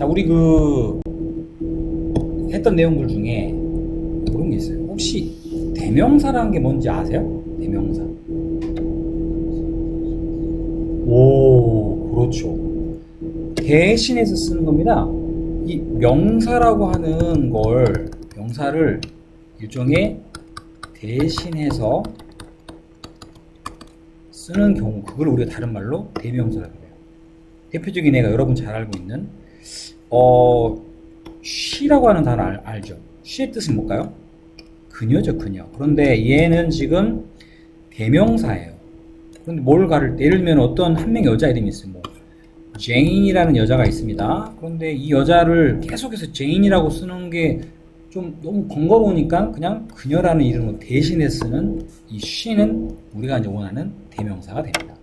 자, 우리 그 했던 내용들 중에 그런 게 있어요. 혹시 대명사라는 게 뭔지 아세요? 대명사. 오, 그렇죠. 대신해서 쓰는 겁니다. 이 명사라고 하는 걸 명사를 일종의 대신해서 쓰는 경우 그걸 우리가 다른 말로 대명사라고 해요. 대표적인 애가 여러분 잘 알고 있는 어 she라고 하는 단어 알, 알죠? she의 뜻은 뭘까요? 그녀죠, 그녀. 그런데 얘는 지금 대명사예요. 그런데 뭘 가를 때, 예를 들면 어떤 한 명의 여자 이름이 있어요. 뭐 제인이라는 여자가 있습니다. 그런데 이 여자를 계속해서 제인이라고 쓰는 게 좀 너무 번거로우니까 그냥 그녀라는 이름으로 대신해 쓰는 이 she는 우리가 이제 원하는 대명사가 됩니다.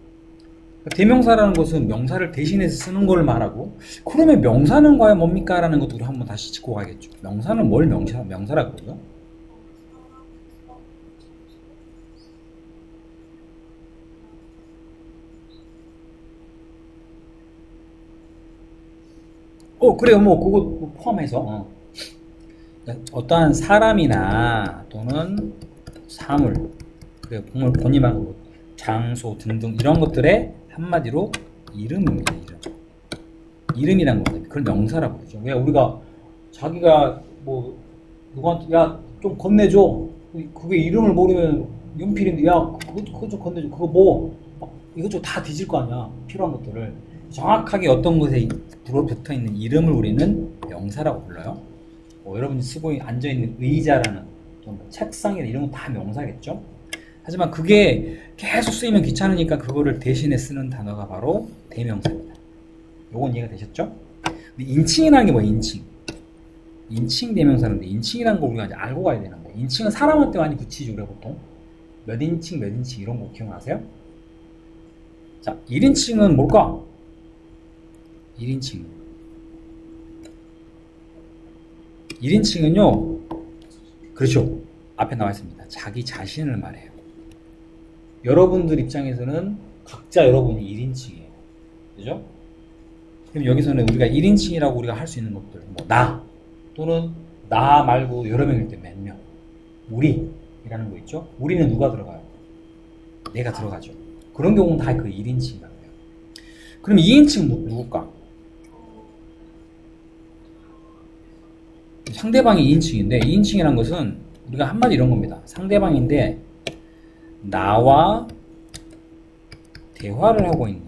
그러니까 대명사라는 것은 명사를 대신해서 쓰는 걸 말하고 그러면 명사는 과연 뭡니까? 라는 것도 우리 한번 다시 짚고 가겠죠. 명사는 뭘 명사, 명사라고 그러죠? 어 그래요 뭐 그거 포함해서 어. 어떠한 사람이나 또는 사물 그리고 본을 본임하고 뭐 장소 등등 이런 것들의 한마디로 이름입니다 이름. 이름이란 거는 그걸 명사라고 그러죠. 왜 우리가 자기가 뭐 누구한테 야 좀 건네줘. 그게 이름을 모르면 연필인데 야 그거 그거 좀 건네줘. 그거 뭐? 막 이것저것 다 뒤질 거 아니야 필요한 것들을. 정확하게 어떤 것에 붙어 있는 이름을 우리는 명사라고 불러요. 뭐 여러분이 쓰고 앉아 있는 의자라는 좀 책상이나 이런 건 다 명사겠죠. 하지만 그게 계속 쓰이면 귀찮으니까 그거를 대신에 쓰는 단어가 바로 대명사입니다. 요건 이해가 되셨죠? 근데 인칭이라는 게 뭐예요? 인칭. 인칭 대명사인데 인칭이라는 거 우리가 이제 알고 가야 되는데 인칭은 사람한테 많이 붙이죠 우리가 보통 몇 인칭 몇 인칭 이런 거 기억나세요? 자 1인칭은 뭘까? 1인칭 1인칭은요 그렇죠 앞에 나와 있습니다 자기 자신을 말해요 여러분들 입장에서는 각자 여러분이 1인칭이에요 그죠? 그럼 여기서는 우리가 1인칭이라고 우리가 할 수 있는 것들 뭐 나 또는 나 말고 여러 명일 때 몇 명 우리이라는 거 있죠 우리는 누가 들어가요? 내가 들어가죠 그런 경우는 다 그 1인칭이라고 해요 그럼 2인칭 누굴까? 상대방이 2인칭인데 2인칭이란 것은 우리가 한마디 이런 겁니다. 상대방인데 나와 대화를 하고 있는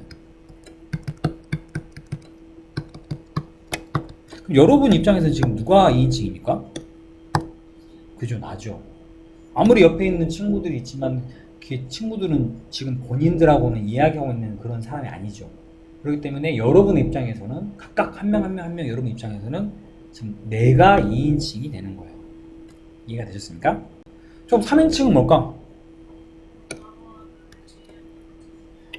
여러분 입장에서 지금 누가 2인칭입니까? 그죠 나죠. 아무리 옆에 있는 친구들이 있지만 그 친구들은 지금 본인들하고는 이야기하고 있는 그런 사람이 아니죠. 그렇기 때문에 여러분 입장에서는 각각 한 명 한 명 한 명 여러분 입장에서는 지금 내가 2인칭이 되는 거예요. 이해가 되셨습니까? 그럼 3인칭은 뭘까?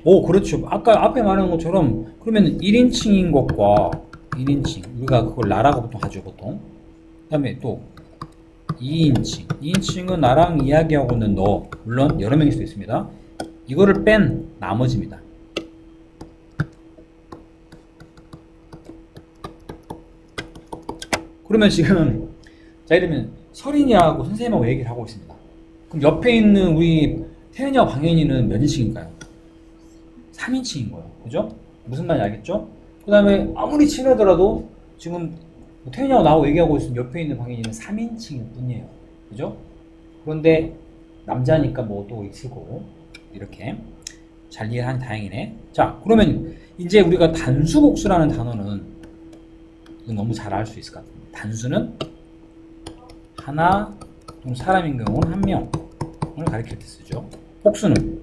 오, 그렇죠. 아까 앞에 말한 것처럼 그러면 1인칭인 것과 1인칭 우리가 그걸 나라고 보통 하죠, 보통. 그다음에 또 2인칭. 2인칭은 나랑 이야기하고 있는 너, 물론 여러 명일 수도 있습니다. 이거를 뺀 나머지입니다. 그러면 지금 자 이러면 설인이하고 선생님하고 얘기를 하고 있습니다. 그럼 옆에 있는 우리 태연이와 방현이는 몇 인칭인가요? 3인칭인 거예요. 그죠? 무슨 말인지 알겠죠? 그 다음에 아무리 친하더라도 지금 뭐 태연이하고 나하고 얘기하고 있으면 옆에 있는 방현이는 3인칭일 뿐이에요. 그죠? 그런데 남자니까 뭐 또 있을 거고 이렇게 잘 이해하니 다행이네. 자 그러면 이제 우리가 단수복수라는 단어는 너무 잘 알 수 있을 것 같아요. 단수는 하나 또는 사람인 경우는 한 명을 가리킬 때 쓰죠. 복수는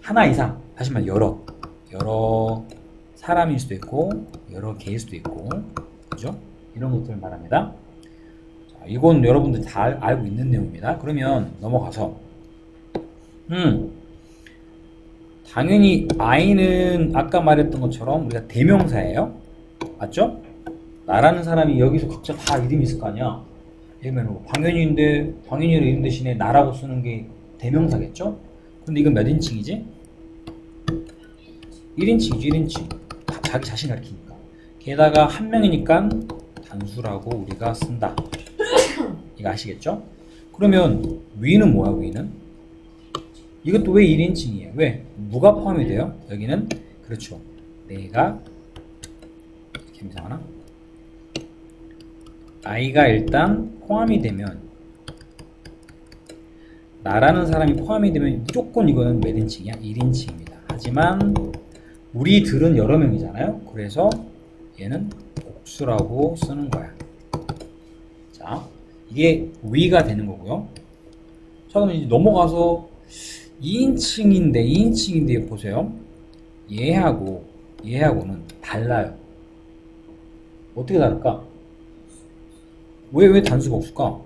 하나 이상, 말해 여러, 여러 사람일 수도 있고 여러 개일 수도 있고, 그죠? 이런 것들을 말합니다. 자, 이건 여러분들 다 알- 알고 있는 내용입니다. 그러면 넘어가서, 음, 당연히 I는 아까 말했던 것처럼 우리가 대명사예요. 맞죠? 나라는 사람이 여기서 각자 다 이름이 있을 거 아니야. 예를 들면 뭐 방현이인데 방현이를 이름 대신에 나라고 쓰는 게 대명사겠죠? 근데 이건 몇 인칭이지? 1인칭이지 1인칭. 다 자기 자신 가리키니까. 게다가 한 명이니까 단수라고 우리가 쓴다. 이거 아시겠죠? 그러면 위는 뭐야 위는? 이것도 왜 1인칭이에요? 왜? 누가 포함이 돼요? 여기는 그렇죠. 내가 이렇게 이상하나? 나이가 일단 포함이 되면 나라는 사람이 포함이 되면 무조건 이거는 몇 인칭이야? 1인칭입니다. 하지만 우리들은 여러 명이잖아요. 그래서 얘는 복수라고 쓰는 거야. 자, 이게 위가 되는 거고요. 자, 그럼 이제 넘어가서 2인칭인데 2인칭인데 보세요. 얘하고 얘하고는 달라요. 어떻게 다를까? 왜 왜 단수 복수가?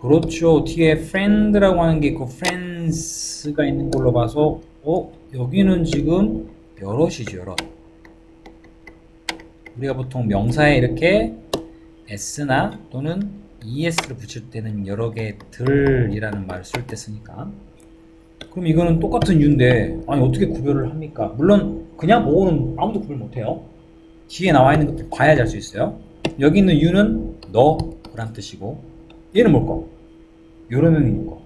그렇죠. 뒤에 friend라고 하는 게 있고 friends가 있는 걸로 봐서 어 여기는 지금 여럿이죠 여럿. 우리가 보통 명사에 이렇게 s나 또는 es를 붙일 때는 여러 개들이라는 말을 쓸 때 쓰니까 그럼 이거는 똑같은 이유인데 아니 어떻게 구별을 합니까? 물론 그냥 보고는 아무도 구별 못해요. 뒤에 나와 있는 것도 봐야지 알 수 있어요. 여기 있는 유는 너란 뜻이고 얘는 뭘까? 여러 명인 거.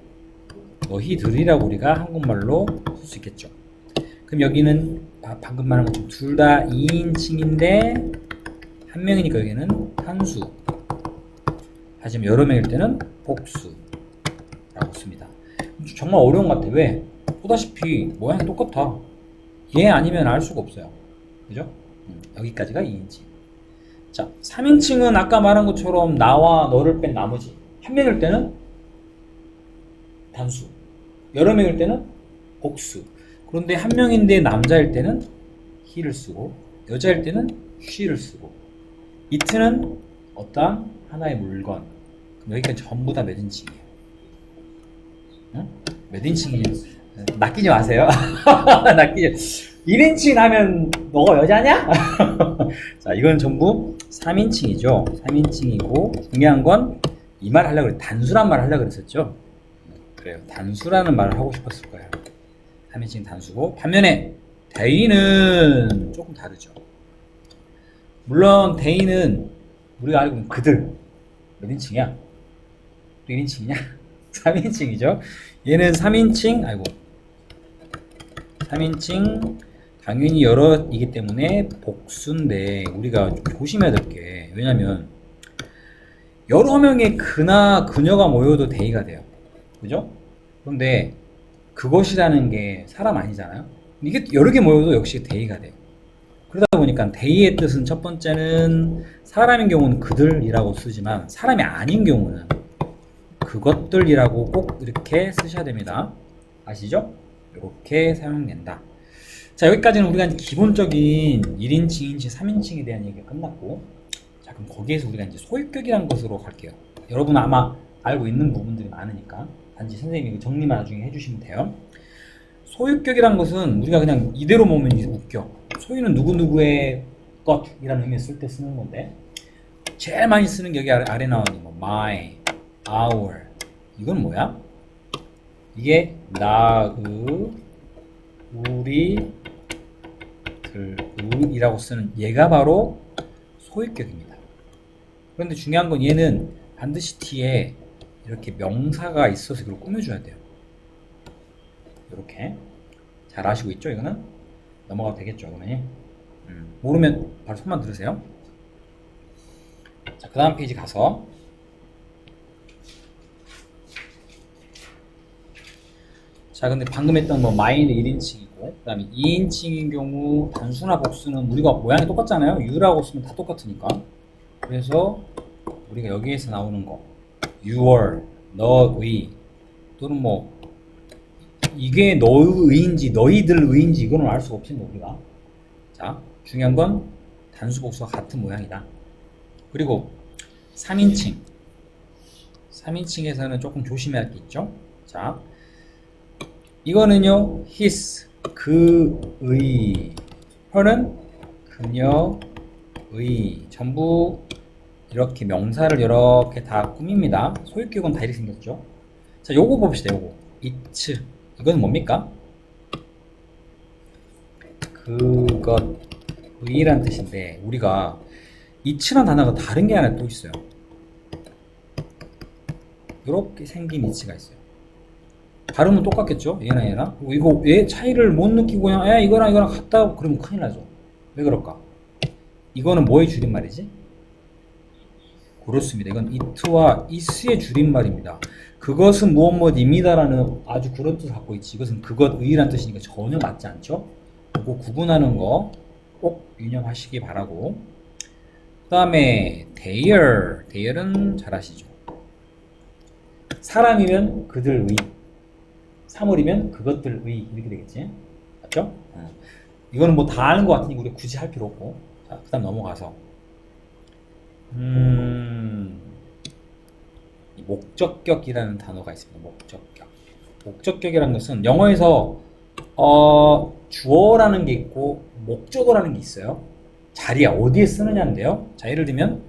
너희들이라고 우리가 한국말로 쓸 수 있겠죠. 그럼 여기는 바- 방금 말한 것처럼 둘 다 2인칭인데 한 명이니까 여기는 한수. 하지만 여러 명일 때는 복수라고 씁니다. 정말 어려운 것 같아. 왜? 보다시피 모양이 똑같아. 얘 아니면 알 수가 없어요. 그죠? 음, 여기까지가 2인칭. 자, 3인칭은 아까 말한 것처럼 나와 너를 뺀 나머지. 한 명일 때는 단수. 여러 명일 때는 복수. 그런데 한 명인데 남자일 때는 he를 쓰고 여자일 때는 she를 쓰고 이트는 어떠한 하나의 물건. 그럼 여기까지 전부 다? 응? 몇 인칭이에요? 낚이지 마세요. 낚이지. 1인칭 하면 너가 여자냐? 자, 이건 전부 3인칭이죠. 3인칭이고 중요한 건 이 말 하려고. 단수란 말 하려고 그랬었죠. 그래요. 단수라는 말을 하고 싶었을 거예요. 3인칭 단수고 반면에 대인은 조금 다르죠. 물론 대인은 우리가 알고 있는 그들 몇 인칭이야? 또 1인칭이냐? 3인칭이죠. 얘는 3인칭 아이고 3인칭 당연히 여럿이기 때문에 복수인데 우리가 좀 조심해야 될 게 왜냐면 여러 명의 그나 그녀가 모여도 대의가 돼요. 그죠? 그런데 그것이라는 게 사람 아니잖아요. 이게 여러 개 모여도 역시 대의가 돼요. 그러다 보니까 대의의 뜻은 첫 번째는 사람인 경우는 그들이라고 쓰지만 사람이 아닌 경우는 그것들이라고 꼭 이렇게 쓰셔야 됩니다. 아시죠? 이렇게 사용된다. 자, 여기까지는 우리가 기본적인 1인칭, 2인칭, 3인칭에 대한 얘기가 끝났고, 자, 그럼 거기에서 우리가 이제 소유격이라는 것으로 갈게요. 여러분 아마 알고 있는 부분들이 많으니까, 단지 선생님이 그 정리만 나중에 해주시면 돼요. 소유격이란 것은 우리가 그냥 이대로 보면 웃겨. 소유는 누구누구의 것이라는 의미에 쓸 때 쓰는 건데, 제일 많이 쓰는 게 여기 아래, 아래 나오는 뭐, my, our. 이건 뭐야? 이게 나의, 우리, 들이라고 쓰는 얘가 바로 소유격입니다. 그런데 중요한 건 얘는 반드시 뒤에 이렇게 명사가 있어서 이걸 꾸며줘야 돼요. 이렇게 잘 아시고 있죠? 이거는 넘어가도 되겠죠, 그러면 음, 모르면 바로 손만 들으세요. 자, 그 다음 페이지 가서 자, 근데 방금 했던 뭐 마이는 1인칭이고, 그 다음에 2인칭인 경우 단수나 복수는 우리가 모양이 똑같잖아요. U라고 쓰면 다 똑같으니까. 그래서 우리가 여기에서 나오는 거, your, 너의, 또는 뭐, 이게 너의인지 너희들 의인지 이거는 알 수가 없습니다, 우리가. 자, 중요한 건 단수 복수가 같은 모양이다. 그리고 3인칭. 3인칭에서는 조금 조심해야 할 게 있죠. 자, 이거는요, his, 그의, her는 그녀의, 전부 이렇게 명사를 이렇게 다 꾸밉니다. 소유격은 다 이렇게 생겼죠. 자, 요거 봅시다, 요거. it. 이건 뭡니까? 그것, 의란 뜻인데 우리가 이치란 단어가 다른 게 하나 또 있어요. 이렇게 생긴 이치가 있어요. 발음은 똑같겠죠? 얘나 얘나. 그리고 이거 왜 차이를 못 느끼고 그냥 야 이거랑 이거랑 같다 그러면 큰일 나죠. 왜 그럴까? 이거는 뭐의 줄임말이지? 그렇습니다. 이건 it와 is의 줄임말입니다. 그것은 무엇 무엇입니다라는 아주 그런 뜻을 갖고 있지. 이것은 그것의란 뜻이니까 전혀 맞지 않죠? 그거 구분하는 거 꼭 유념하시기 바라고. 그 다음에 their. their은 잘 아시죠? 사람이면 그들의, 사물이면 그것들의 이렇게 되겠지? 맞죠? 어. 이거는 뭐 다 아는 것 같으니 우리 굳이 할 필요 없고. 자, 그 다음 넘어가서. 음, 이 목적격이라는 단어가 있습니다. 목적격. 목적격이라는 것은 영어에서 어, 주어라는 게 있고 목적어라는 게 있어요. 자리에 어디에 쓰느냐인데요. 자, 예를 들면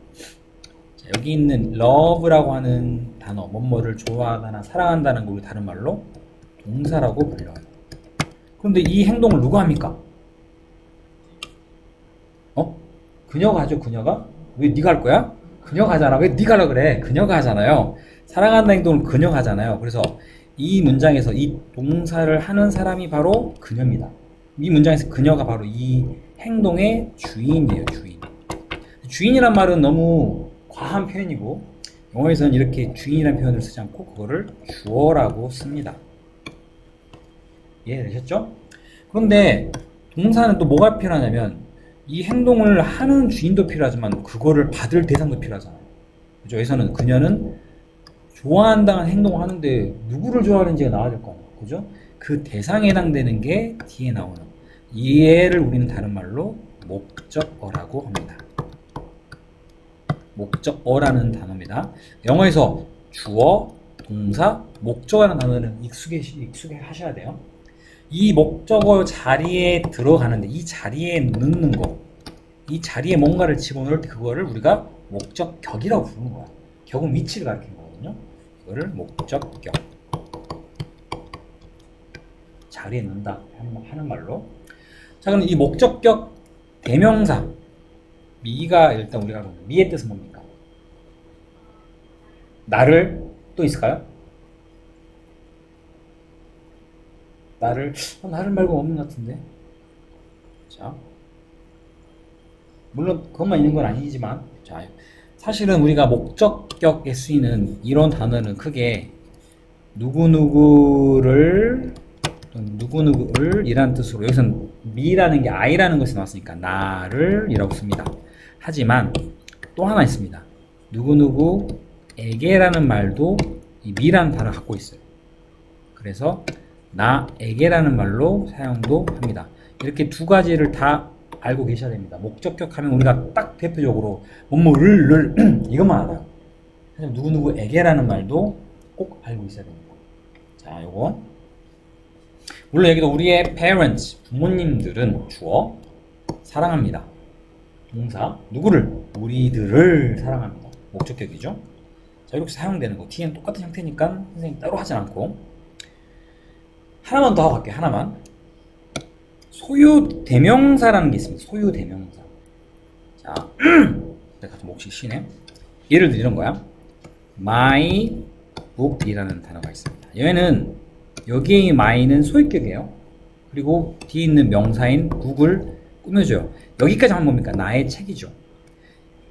자, 여기 있는 love라고 하는 단어, 뭐뭐를 좋아하거나 사랑한다는 걸 다른 말로 동사라고 불려요. 그런데 이 행동을 누가 합니까? 어? 그녀가 하죠, 그녀가? 왜 네가 할 거야? 그녀가 하잖아. 왜 네가 하라 그래? 그녀가 하잖아요. 사랑한다는 행동을 그녀가 하잖아요. 그래서 이 문장에서 이 동사를 하는 사람이 바로 그녀입니다. 이 문장에서 그녀가 바로 이 행동의 주인이에요, 주인. 주인이란 말은 너무 과한 표현이고 영어에서는 이렇게 주인이라는 표현을 쓰지 않고 그거를 주어라고 씁니다. 이해되셨죠? 그런데 동사는 또 뭐가 필요하냐면 이 행동을 하는 주인도 필요하지만 그거를 받을 대상도 필요하잖아요. 그죠? 여기서는 그녀는 좋아한다는 행동을 하는데 누구를 좋아하는지가 나와야 될거 아니에요. 그죠? 그 대상에 해당되는 게 뒤에 나오는 이해를 우리는 다른 말로 목적어라고 합니다. 목적어라는 단어입니다. 영어에서 주어, 동사, 목적어라는 단어는 익숙해, 익숙해 하셔야 돼요. 이 목적어 자리에 들어가는데 이 자리에 넣는 거, 이 자리에 뭔가를 집어넣을 때 그거를 우리가 목적격이라고 부르는 거야. 격은 위치를 가리키는 거거든요. 이거를 목적격. 자리에 넣는다 하는 말로. 자, 그럼 이 목적격 대명사 미가 일단 우리가 미의 뜻은 뭡니까? 나를 또 있을까요? 나를 어, 나를 말고 없는 것 같은데. 자, 물론 그것만 있는 건 아니지만, 자, 사실은 우리가 목적격에 쓰이는 이런 단어는 크게 누구 누구를 누구 누구를 이라는 뜻으로 여기서는 미라는 게 I라는 것이 나왔으니까 나를 이라고 씁니다. 하지만 또 하나 있습니다. 누구 누구에게라는 말도 이 미라는 단어 를 갖고 있어요. 그래서 나에게라는 말로 사용도 합니다. 이렇게 두 가지를 다 알고 계셔야 됩니다. 목적격 하면 우리가 딱 대표적으로 뭐뭐를 이것만 알아요. 누구누구에게라는 말도 꼭 알고 있어야 됩니다. 자, 요거. 물론 여기도 우리의 parents, 부모님들은 주어 사랑합니다. 동사 누구를? 우리들을 사랑합니다. 목적격이죠. 자, 이렇게 사용되는 거. T는 똑같은 형태니까 선생님 따로 하진 않고 하나만 더 하고 갈게요. 하나만. 소유 대명사라는 게 있습니다. 소유 대명사. 자, 내가 좀 몫이 쉬네. 예를 들어 이런 거야. My book이라는 단어가 있습니다. 얘는 여기에 이 my는 소유격이에요. 그리고 뒤에 있는 명사인 book을 꾸며줘요. 여기까지 하면 뭡니까? 나의 책이죠.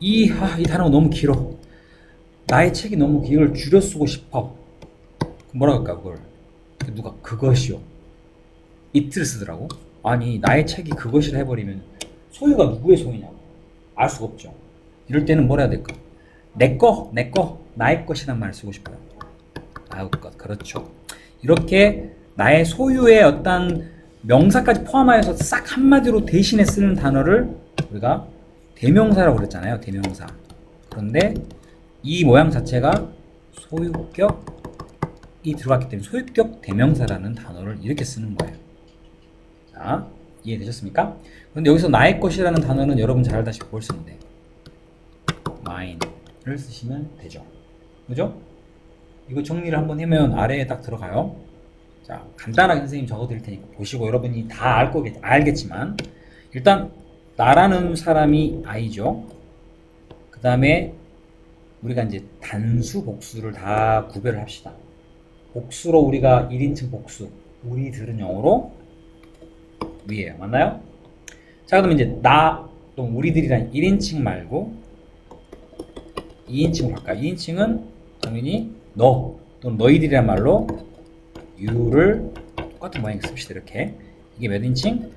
이, 아, 이 단어가 너무 길어. 나의 책이 너무 이걸 줄여 쓰고 싶어. 뭐라 할까, 그걸. 누가 그것이요. 이틀 쓰더라고. 아니 나의 책이 그것이라 해버리면 소유가 누구의 소유냐고 알 수가 없죠. 이럴 때는 뭘 해야 될까? 내 거, 내 거, 나의 것이란 말을 쓰고 싶어요. 나의 것, 그렇죠. 이렇게 나의 소유의 어떤 명사까지 포함하여서 싹 한마디로 대신에 쓰는 단어를 우리가 대명사라고 그랬잖아요. 대명사. 그런데 이 모양 자체가 소유격 이 들어갔기 때문에 소유격 대명사라는 단어를 이렇게 쓰는 거예요. 자, 이해되셨습니까? 그런데 여기서 나의 것이라는 단어는 여러분 잘 알다시피 뭘 쓰는데 mine을 쓰시면 되죠. 그죠? 이거 정리를 한번 하면 아래에 딱 들어가요. 자, 간단하게 선생님 적어 드릴 테니까 보시고 여러분이 다 알 거겠, 알겠지만 일단 나라는 사람이 I죠. 그 다음에 우리가 이제 단수 복수를 다 구별을 합시다. 복수로 우리가 1인칭 복수, 우리들은 영어로 위에요. 맞나요? 자, 그럼 이제 나 또는 우리들이란 1인칭 말고 2인칭으로 할까요? 2인칭은 당연히 너 또는 너희들이란 말로 you를 똑같은 모양이 씁시다. 이렇게. 이게 몇 인칭?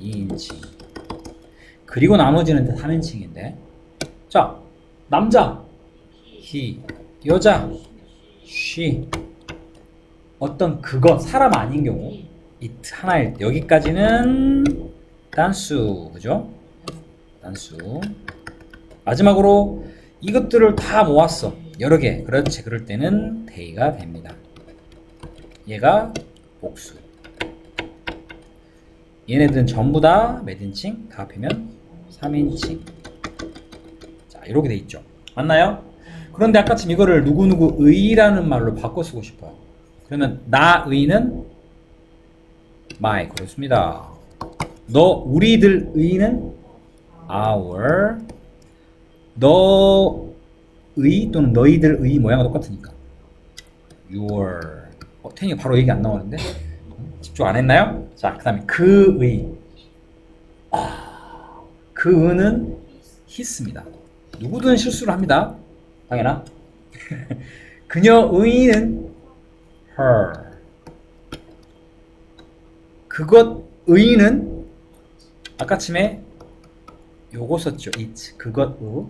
2인칭. 그리고 나머지는 3인칭인데. 자, 남자 he, 여자 she. 어떤 그것, 사람 아닌 경우 하나일 때 여기까지는 단수, 그죠? 단수. 마지막으로 이것들을 다 모았어. 여러 개. 그렇지. 그럴 때는 day가 됩니다. 얘가 복수. 얘네들은 전부 다 몇 인칭? 다 합하면 3인칭. 자, 이렇게 돼 있죠. 맞나요? 그런데 아까처럼 이거를 누구누구의라는 말로 바꿔 쓰고 싶어요. 그러면 나의는 my 그렇습니다. 너 우리들 의는 our 너의 또는 너희들 의 모양은 똑같으니까 your 어, 태닝이 바로 얘기 안 나오는데 집중 안 했나요? 자, 그 다음에 그의 아, 그 의는 his입니다. 누구든 실수를 합니다. 당연하. 그녀의는 her. 그것 의는 아까침에 요거 썼죠. it. 그것 의.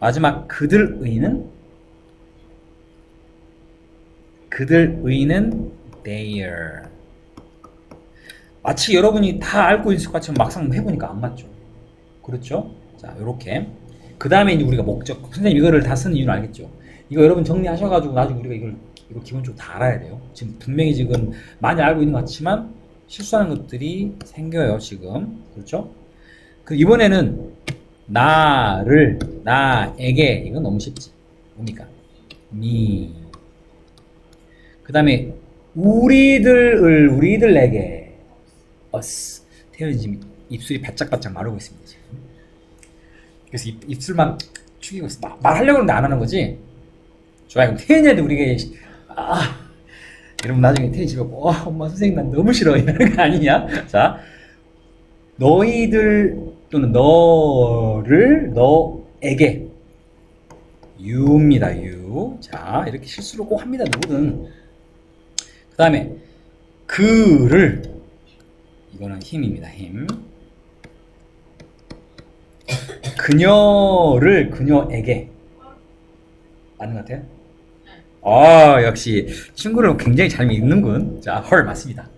마지막 그들 의는 그들 의는 their. 마치 여러분이 다 알고 있을 것 같지만 막상 해보니까 안 맞죠. 그렇죠? 자, 요렇게. 그 다음에 이제 우리가 목적. 선생님 이거를 다 쓰는 이유는 알겠죠? 이거 여러분 정리하셔가지고 나중에 우리가 이걸, 이거 기본적으로 다 알아야 돼요. 지금 분명히 지금 많이 알고 있는 것 같지만 실수하는 것들이 생겨요, 지금. 그렇죠? 그 이번에는 나를, 나에게. 이건 너무 쉽지. 뭡니까? me. 그 다음에 우리들을, 우리들에게. us. 태연이 지금 입술이 바짝바짝 마르고 있습니다, 지금. 그래서 입, 입술만 축이고 있어. 말, 말하려고 하는데 안 하는 거지? 좋아요. 그럼 태연이한테 우리가, 아, 여러분 나중에 집에 오고, 와, 엄마 선생님 난 너무 싫어. 이러는 거 아니냐? 자, 너희들 또는 너를 너에게 you입니다. you. 자, 이렇게 실수를 꼭 합니다. 누구든. 그 다음에 그를 이거는 힘입니다. 힘. 그녀를 그녀에게 맞는 것 같아요? 아 역시 친구를 굉장히 잘 믿는군. 자, 헐 맞습니다.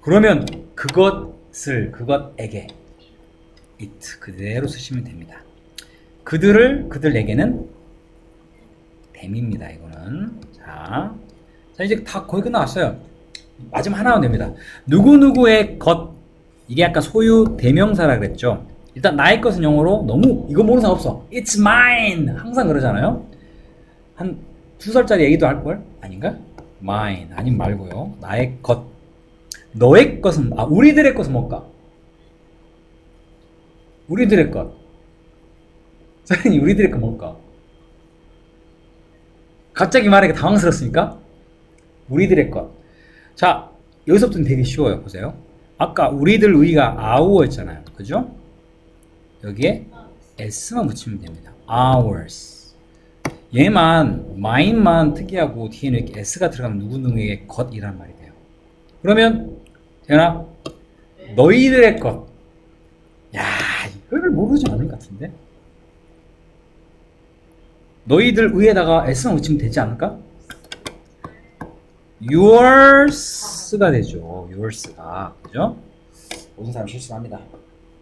그러면 그것을 그것에게 it 그대로 쓰시면 됩니다. 그들을 그들에게는 댐입니다. 이거는 자, 자 이제 다 거의 끝나왔어요. 마지막 하나만 됩니다. 누구 누구의 것 이게 아까 소유 대명사라 그랬죠. 일단 나의 것은 영어로 너무 이거 모르는 사람 없어. It's mine 항상 그러잖아요. 한 두 살짜리 애기도 할 걸? 아닌가? mine 아님 말고요. 나의 것 너의 것은 아 우리들의 것은 뭘까? 우리들의 것. 선생님 우리들의 것 뭘까? 갑자기 말하기 당황스럽습니까? 우리들의 것. 자 여기서부터는 되게 쉬워요. 보세요. 아까 우리들 의가 ours였잖아요. 그죠? 여기에 s만 붙이면 됩니다. ours. 얘만 mine만 특이하고 뒤에는 이렇게 s가 들어가면 누구누구의 것이란 말이 돼요. 그러면 되나? 너희들의 것. 야, 이걸 모르지 않을 것 같은데? 너희들 의에다가 s만 붙이면 되지 않을까? yours가 되죠. yours가. 그죠? 모든 사람 실수합니다.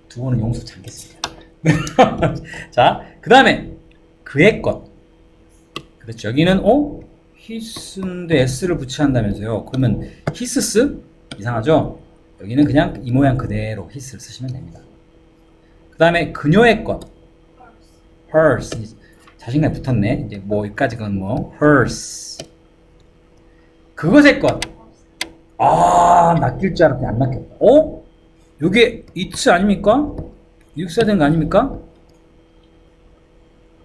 두 번은 용서치 않겠습니다. 자, 그 다음에 그의 것. 그렇죠. 여기는 어? 히스인데 s를 붙여야 한다면서요. 그러면 히스스? 이상하죠? 여기는 그냥 이 모양 그대로 히스를 쓰시면 됩니다. 그 다음에 그녀의 것. hers. 자신감이 붙었네. 이제 뭐 여기까지 건뭐 hers. 그것의 것. 아, 낚일 줄 알았더니 안 낚였다. 어? 요게 it 아닙니까? 이렇게 써야 되는 거 아닙니까?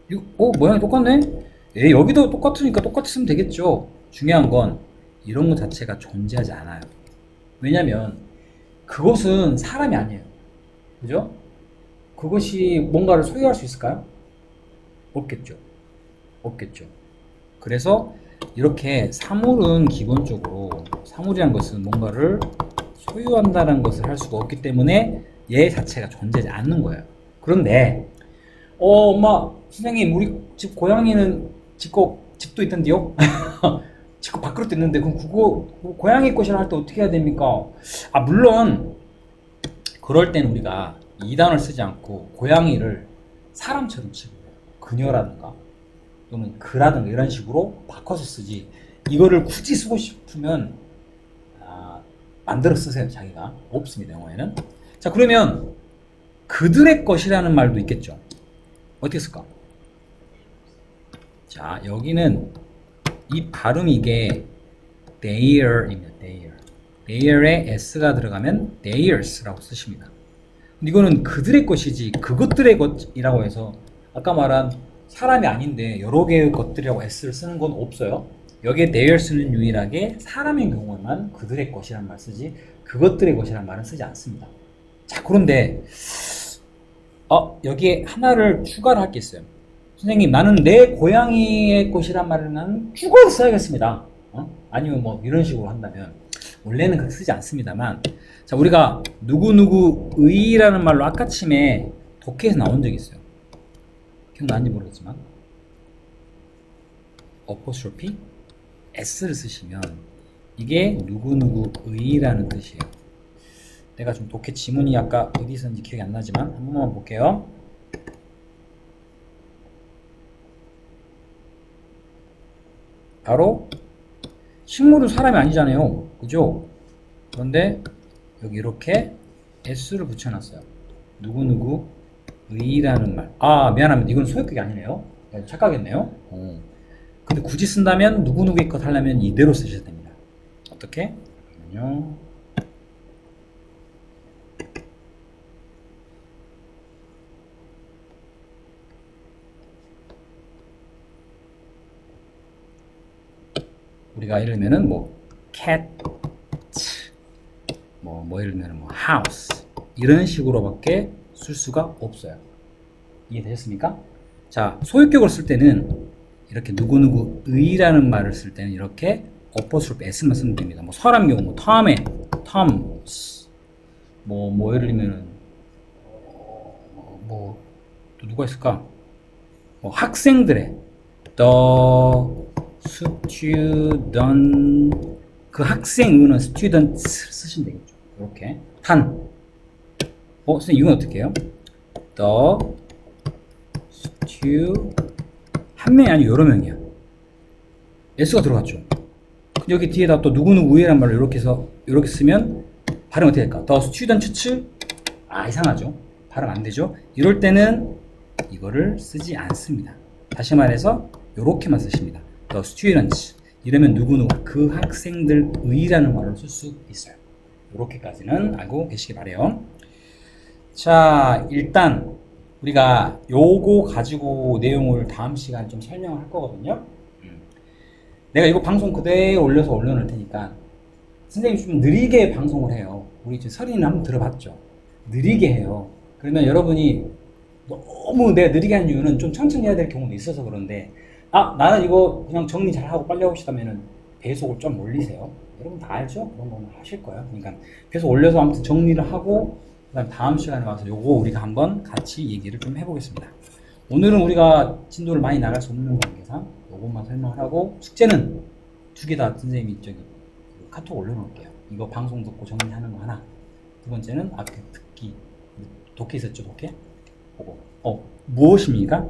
이거, 어, 모양이 똑같네? 예, 여기도 똑같으니까 똑같이 쓰면 되겠죠. 중요한 건 이런 것 자체가 존재하지 않아요. 왜냐면 그것은 사람이 아니에요. 그죠? 그것이 뭔가를 소유할 수 있을까요? 없겠죠. 없겠죠. 그래서 이렇게 사물은 기본적으로 사물이란 것은 뭔가를 소유한다는 것을 할 수가 없기 때문에 얘 자체가 존재하지 않는 거예요. 그런데 어 엄마 선생님 우리 집 고양이는 집거 집도 있던데요? 집거 밖으로 있는데 그럼 그거 고양이 것이라 할 때 어떻게 해야 됩니까? 아 물론 그럴 땐 우리가 이단을 쓰지 않고 고양이를 사람처럼 치고 그녀라든가 또는 그라든가 이런 식으로 바꿔서 쓰지. 이거를 굳이 쓰고 싶으면 아, 만들어 쓰세요 자기가. 없습니다 영어에는. 자 그러면 그들의 것이라는 말도 있겠죠. 어떻게 쓸까 자 여기는 이 발음이 이게 their입니다 their their에 s가 들어가면 theirs라고 쓰십니다 이거는 그들의 것이지 그것들의 것이라고 해서 아까 말한 사람이 아닌데 여러 개의 것들이라고 s를 쓰는 건 없어요. 여기에 their 쓰는 유일하게 사람인 경우만 그들의 것이란 말 쓰지 그것들의 것이란 말은 쓰지 않습니다. 자 그런데 어 여기에 하나를 추가를 할게 있어요. 선생님 나는 내 고양이의 것이란 말을 나는 죽어서 써야겠습니다. 어? 아니면 뭐 이런 식으로 한다면 원래는 그렇게 쓰지 않습니다만 자 우리가 누구누구의라는 말로 아까침에 독해에서 나온 적이 있어요. 기억나는지 모르겠지만 어포스트로피 s를 쓰시면 이게 누구누구의라는 뜻이에요. 내가 좀 독해 지문이 아까 어디 있었는지 기억이 안 나지만 한 번만 볼게요. 바로 식물은 사람이 아니잖아요. 그죠? 그런데 여기 이렇게 s를 붙여놨어요. 누구누구 의라는 말. 아 미안합니다. 이건 소유격이 아니네요. 네, 착각했네요. 어. 근데 굳이 쓴다면 누구누구의 것 하려면 이대로 쓰셔야 됩니다. 어떻게? 잠깐만요. 우리가 예를 들면은 뭐 cat 뭐, 뭐 예를 들면 뭐 house 이런 식으로밖에 쓸 수가 없어요. 이해되셨습니까? 자, 소유격을 쓸 때는 이렇게 누구누구 의라는 말을 쓸 때는 이렇게 어퍼스롭 s만 쓰면 됩니다. 뭐 사람 경우 뭐 톰에 톰스 뭐, 뭐 예를 들면은 어, 뭐또 누가 있을까? 뭐 학생들의 the student 그 학생은 student 쓰시면 되겠죠. 이렇게 한 어, 선생님 이건 어떻게 해요? the stu 한 명이 아니고 여러 명이야. s가 들어갔죠. 여기 뒤에다 또 누구누구의란 말을 이렇게 해서 이렇게 쓰면 발음 어떻게 될까? the students 아 이상하죠. 발음 안 되죠. 이럴 때는 이거를 쓰지 않습니다. 다시 말해서 이렇게만 쓰십니다. The students 이러면 누구누구 그 학생들의라는 말을 쓸 수 있어요. 이렇게까지는 알고 계시기 바래요. 자, 일단 우리가 요거 가지고 내용을 다음 시간에 좀 설명을 할 거거든요. 음. 내가 이거 방송 그대로 올려서 올려놓을 테니까 선생님 좀 느리게 방송을 해요. 우리 지금 설인을 한번 들어봤죠. 느리게 해요. 그러면 여러분이 너무 내가 느리게 하는 이유는 좀 천천히 해야 될 경우도 있어서 그런데 아 나는 이거 그냥 정리 잘하고 빨리 하고 싶다면은 배속을 좀 올리세요. 여러분 다 알죠? 그런 거는 하실 거예요. 그러니까 배속 올려서 아무튼 정리를 하고 그다음 다음 시간에 와서 요거 우리가 한번 같이 얘기를 좀 해보겠습니다. 오늘은 우리가 진도를 많이 나갈 수 없는 관계상 요것만 설명을 하고 숙제는 두 개 다 선생님이 저기 그 카톡 올려놓을게요. 이거 방송 듣고 정리하는 거 하나. 두 번째는 앞에 듣기 독해 있었죠 독해? 그거. 어 무엇입니까?